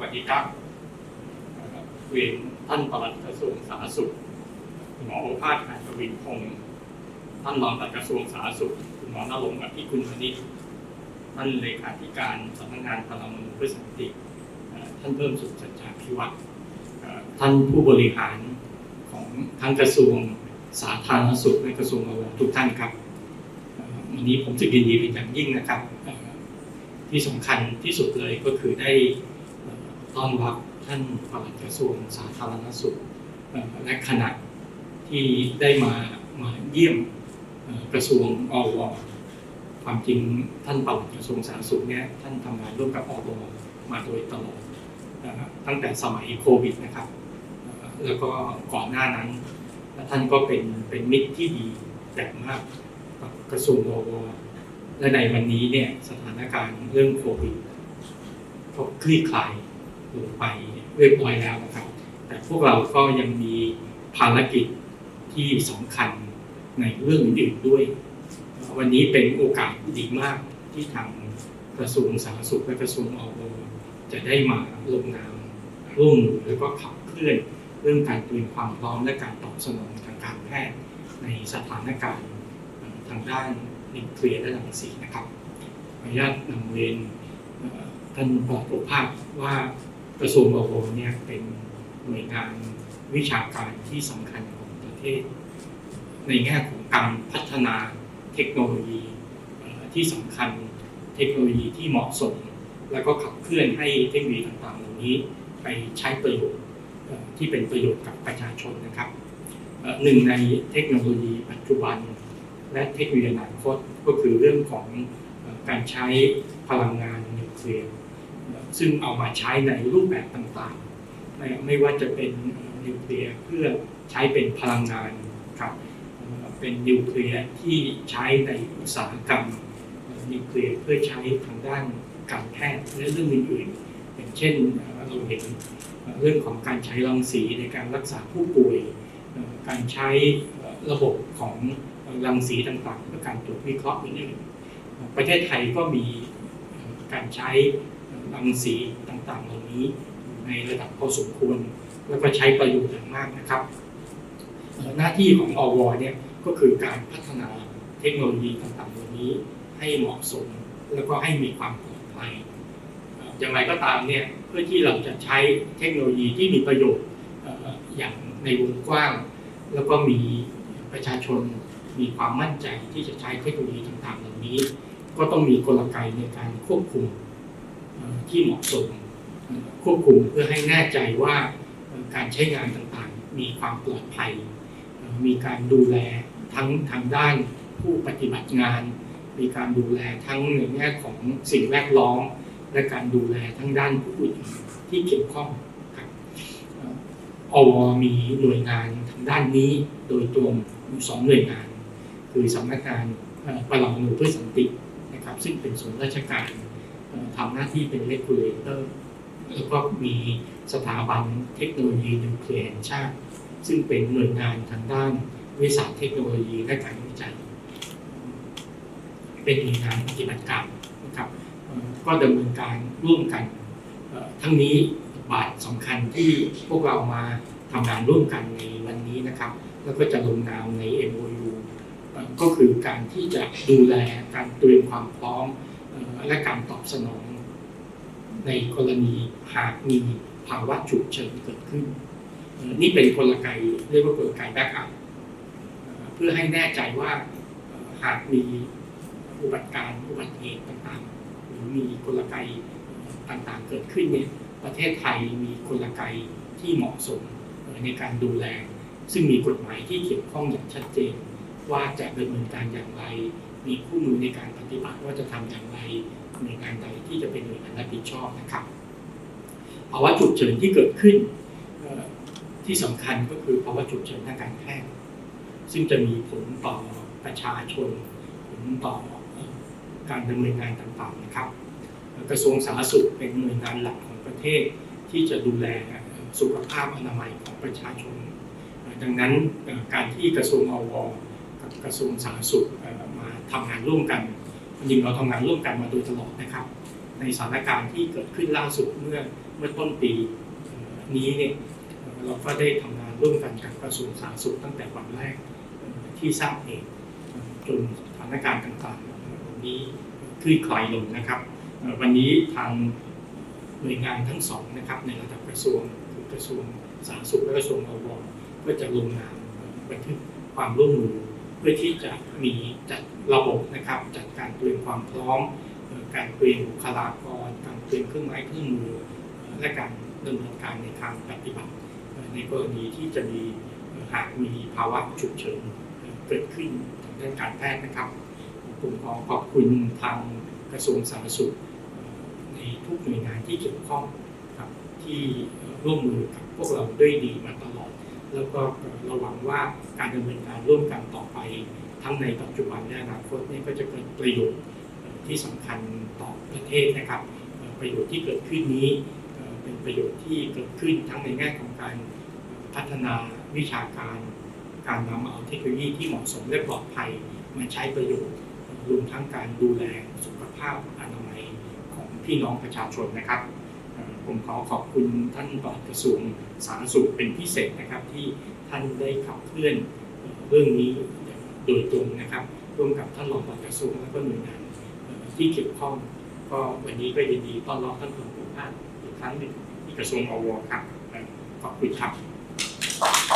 วัสดีครับเรียนท่านปลัดกระทรวงสาธารณสุขคุณหมอโอภาสหานกวินพงศ์ท่านรองปลัดกระทรวงสาธารณสุขคุณหมอนรงค์อภิคุณพนิชท่านเลขาธิการสำนักงานพลังมนุษยเพื่อสันติท่านเพิ่มสุขสัจจาพิวัตรท่านผู้บริหารของทั้งกระทรวงสาธารณสุขและกระทรวงอวทุกท่านครับวันนี้ผมรู้สึกยินดีเป็นอย่างยิ่งนะครับ ที่สำคัญที่สุดเลยก็คือได้ ต้อนรับท่านปลัดกระทรวงสาธารณสุขและคณะที่ได้มามาเยี่ยมกระทรวงอวความจริงท่านปลัดกระทรวงสาธารณสุขเนี่ยท่านทำงานร่วมกับอวมาโดยตลอดตั้งแต่สมัยโควิดนะครับ แล้วก็ก่อนหน้านั้นและท่านก็เป็นเป็นมิตรที่ดีแบบมากกับกระทรวงอวและในวันนี้เนี่ยสถานการณ์เรื่องโควิดก็คลี่คลาย ลงไปเรียบร้อยแล้วนะครับ แต่พวกเราก็ยังมีภารกิจที่สำคัญในเรื่องอื่นด้วย วันนี้เป็นโอกาสดีมากที่ทางกระทรวงสาธารณสุขและกระทรวงอวจะได้มาลงนามร่วมมือแล้วก็ขับเคลื่อนเรื่องการเตรียมความพร้อมและการตอบสนองทางการแพทย์ในสถานการณ์ทางด้านนิวเคลียร์และรังสีนะครับขออนุญาตนำเรียนท่านบอกโอภาพว่า กระทรวงอวเนี่ยเป็นหน่วยงานวิชาการที่สำคัญของประเทศ ในแง่ของการพัฒนาเทคโนโลยีที่สำคัญเทคโนโลยีที่เหมาะสม แล้วก็ขับเคลื่อนให้เทคโนโลยีต่างๆเหล่านี้ไปใช้ประโยชน์ที่เป็นประโยชน์กับประชาชนนะครับหนึ่งในเทคโนโลยีปัจจุบัน และเทคโนโลยีอนาคตก็คือเรื่องของการใช้พลังงานนิวเคลียร์ ซึ่งเอามาใช้ในรูปแบบต่างๆ ไม่ไม่ว่าจะเป็นนิวเคลียร์เพื่อใช้เป็นพลังงานครับเป็นนิวเคลียร์ที่ใช้ในอุตสาหกรรมนิวเคลียร์เพื่อใช้ทางด้านการแพทย์และเรื่องอื่นๆ อย่างเช่นเราเห็นเรื่องของการใช้รังสีในการรักษาผู้ป่วย การใช้ระบบของรังสีต่างๆเพื่อการตรวจวิเคราะห์อื่นๆประเทศไทยก็มีการใช้ รังสีต่างๆ เหล่านี้ในระดับพอสมควร แล้วก็ใช้ประโยชน์อย่างมากนะครับ หน้าที่ของอวเนี่ยก็คือการพัฒนาเทคโนโลยีต่างๆเหล่านี้ให้เหมาะสมแล้วก็ให้มีความปลอดภัยอย่างไรก็ตามเนี่ยเพื่อที่เราจะใช้เทคโนโลยีที่มีประโยชน์อย่างในวงกว้าง แล้วก็มีประชาชนมีความมั่นใจที่จะใช้เทคโนโลยีต่างๆเหล่านี้ ก็ต้องมีกลไกในการควบคุม ที่เหมาะสมควบคุมเพื่อให้แน่ใจว่าการใช้งานต่างๆ มีความปลอดภัย มีการดูแลทั้งทางด้านผู้ปฏิบัติงาน มีการดูแลทั้งในแง่ของสิ่งแวดล้อม และการดูแลทั้งด้านผู้อื่นที่เกี่ยวข้องครับอวมีหน่วยงานทางด้านนี้โดยตรงอยู่สองหน่วยงาน คือสำนักงานเอ่อปลังมนูเพื่อสันตินะครับ ซึ่งเป็นส่วนราชการ ทำหน้าที่เป็น regulator แล้วก็มีสถาบันเทคโนโลยีนิวเคลียร์แห่งชาติ ซึ่งเป็นหน่วยงานทางด้านวิสาหเทคโนโลยีและการวิจัย เป็นหน่วยงานปฏิบัติการนะครับก็ดำเนินการร่วมกัน ทั้งนี้บาทสำคัญที่พวกเรามาทำงานร่วมกันในวันนี้นะครับ แล้วก็จะลงนามใน MOU ก็คือการที่จะดูแลการเตรียมความพร้อม และการตอบสนอง ในกรณีหากมีภาวะฉุกเฉินเกิดขึ้น นี่เป็นกลไกเรียกว่ากลไกแบ็กอัพเพื่อให้แน่ใจว่าหากมีอุบัติการอุบัติเหตุต่างๆ หรือมีกลไกต่างๆ เกิดขึ้นเนี่ยประเทศไทยมีกลไกที่เหมาะสมในการดูแล ซึ่งมีกฎหมายที่เกี่ยวข้องอย่างชัดเจน ว่าจะดำเนินการอย่างไร มีคู่มือในการปฏิบัติว่าจะทำอย่างไรหน่วยงานใดที่จะเป็นหน่วยงานรับผิดชอบนะครับภาวะฉุกเฉินที่เกิดขึ้นที่สำคัญก็คือภาวะฉุกเฉินทางการแพทย์ซึ่งจะมีผลต่อประชาชนผลต่อการดำเนินงานต่างๆนะครับ กระทรวงสาธารณสุขเป็นหน่วยงานหลักของประเทศที่จะดูแลสุขภาพอนามัยของประชาชน ดังนั้นการที่กระทรวงอวกับกระทรวงสาธารณสุข เอ่อมาทำงานร่วมกันจริงเราทำงานร่วมกันมาโดยตลอดนะครับ ในสถานการณ์ที่เกิดขึ้นล่าสุดเมื่อเมื่อต้นปีนี้เนี่ยเราก็ได้ทำงานร่วมกันกับกระทรวงสาธารณสุขตั้งแต่วันแรกที่ทราบเหตุจนสถานการณ์ต่างๆวันนี้คลี่คลายลงนะครับ วันนี้ทางหน่วยงานทั้งสองนะครับในระดับกระทรวงคือกระทรวงสาธารณสุขและกระทรวงอวก็จะลงนามบันทึกความร่วมมือเพื่อที่จะมีจัด ระบบนะครับจัดการเตรียมความพร้อม การเตรียมบุคลากร การเตรียมเครื่องไม้เครื่องมือ และการดำเนินการในทางปฏิบัติ ในกรณีที่จะมีหากมีภาวะฉุกเฉินเกิดขึ้นทางด้านการแพทย์นะครับผมขอขอบคุณทางกระทรวงสาธารณสุขในทุกหน่วยงานที่เกี่ยวข้องครับที่ร่วมมือกับพวกเราด้วยดีมาตลอด แล้วก็ระหวังว่าการดำเนินการร่วมกันต่อไป ทั้งในปัจจุบันและอนาคตนี่ก็จะเกิดประโยชน์ที่สำคัญต่อประเทศนะครับ ประโยชน์ที่เกิดขึ้นนี้เป็นประโยชน์ที่เกิดขึ้นทั้งในแง่ของการพัฒนาวิชาการ การนำเอาเทคโนโลยีที่เหมาะสมและปลอดภัยมาใช้ประโยชน์รวมทั้งการดูแลสุขภาพอนามัยของพี่น้องประชาชนนะครับ ผมขอขอบคุณท่านปลัดกระทรวงสาธารณสุขเป็นพิเศษนะครับที่ท่านได้ขับเคลื่อนเรื่องนี้ โดยตรงนะครับ ร่วมกับท่านรองปลัดกระทรวงและก็หน่วยงานที่เกี่ยวข้อง ก็วันนี้ก็ยินดีต้อนรับท่านผู้ว่าอีกครั้งหนึ่งที่กระทรวงอวครับขอบคุณครับ